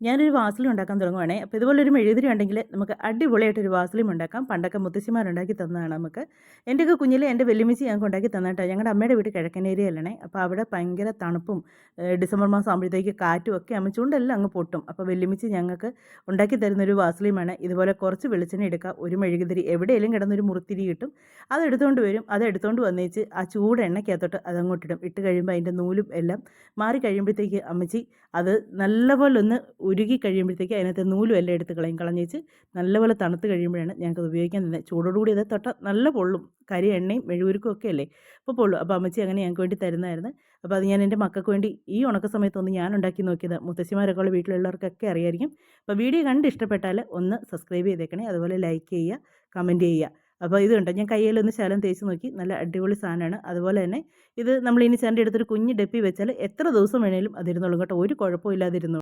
ഞാനൊരു വാസലും ഉണ്ടാക്കാൻ തുടങ്ങുവാണേ. അപ്പോൾ ഇതുപോലെ ഒരു മെഴുകുതിരി ഉണ്ടെങ്കിൽ നമുക്ക് അടിപൊളിയായിട്ടൊരു വാസലും ഉണ്ടാക്കാം. പണ്ടൊക്കെ മുത്തശ്ശിമാരുണ്ടാക്കി തന്നതാണ് നമുക്ക്. എന്റെയൊക്കെ കുഞ്ഞിൽ എന്റെ വെല്ലുമിച്ചി ഞങ്ങൾക്ക് ഉണ്ടാക്കി തന്നിട്ടോ ഞങ്ങളുടെ അമ്മയുടെ വീട് കിഴക്കൻ അപ്പോൾ അവിടെ ഭയങ്കര തണുപ്പും ഡിസംബർ മാസം ആകുമ്പോഴത്തേക്ക് കാറ്റും ഒക്കെ ആകുമ്പോൾ ചൂണ്ടെല്ലാം അങ്ങ് പൊട്ടും. അപ്പോൾ വെല്ലുമിച്ചി ഞങ്ങൾക്ക് ഉണ്ടാക്കി തരുന്നൊരു വാസലിമാണ് ഇതുപോലെ കുറച്ച് വെളിച്ചെണ്ണ എടുക്കുക ഒരു മെഴുകുതിരി എവിടെയെങ്കിലും കിടന്നൊരു മുറുത്തിരി കിട്ടും. അത് എടുത്തുകൊണ്ട് വരും. അത് എടുത്തുകൊണ്ട് വന്നേച്ച് ആ ചൂട് എണ്ണയ്ക്കകത്തോട്ട് അതങ്ങോട്ടിടും ഇട്ട് കഴിയുമ്പോൾ അതിന്റെ നൂലും എല്ലാം മാറി കഴിയുമ്പോഴത്തേക്ക് അമ്മച്ചി അത് നല്ലപോലെ ഒന്ന് ഉരുകി കഴിയുമ്പോഴത്തേക്ക് അതിനകത്ത് നൂലും എല്ലാം എടുത്ത് കളയും. കളഞ്ഞേച്ച് നല്ലപോലെ തണുത്ത് കഴിയുമ്പോഴാണ് ഞങ്ങൾക്ക് അത് ഉപയോഗിക്കാൻ തന്നെ ചൂടോടുകൂടി അത് തൊട്ട നല്ല പൊള്ളും. കരി എണ്ണയും മെഴുകുരുക്കും ഒക്കെ അല്ലേ? അപ്പോൾ പൊള്ളും. അപ്പോൾ അമ്മച്ചി അങ്ങനെ ഞങ്ങൾക്ക് വേണ്ടി തരുന്നതായിരുന്നു. അപ്പോൾ അത് ഞാൻ എന്റെ മക്കൾക്ക് വേണ്ടി ഈ ഉണക്ക സമയത്തൊന്ന് ഞാൻ ഉണ്ടാക്കി നോക്കിയത്. മുത്തശ്ശിമാരൊക്കെ ഉള്ള വീട്ടിലുള്ളവർക്കൊക്കെ അറിയായിരിക്കും. അപ്പോൾ വീഡിയോ കണ്ട് ഇഷ്ടപ്പെട്ടാൽ ഒന്ന് സബ്സ്ക്രൈബ് ചെയ്തേക്കണേ. അതുപോലെ ലൈക്ക് ചെയ്യുക കമന്റ് ചെയ്യുക. അപ്പോൾ ഇത് ഞാൻ കയ്യിലൊന്ന് ശലം തേച്ച് നോക്കി. നല്ല അടിപൊളി സാധനമാണ്. അതുപോലെ തന്നെ ഇത് നമ്മൾ ഇനി ചേട്ടന്റെ അടുത്തൊരു കുഞ്ഞ് ഡെപ്പി വെച്ചാൽ എത്ര ദിവസം വേണേലും അതിരുന്നോളും കേട്ടോ. ഒരു കുഴപ്പമില്ലാതിരുന്നു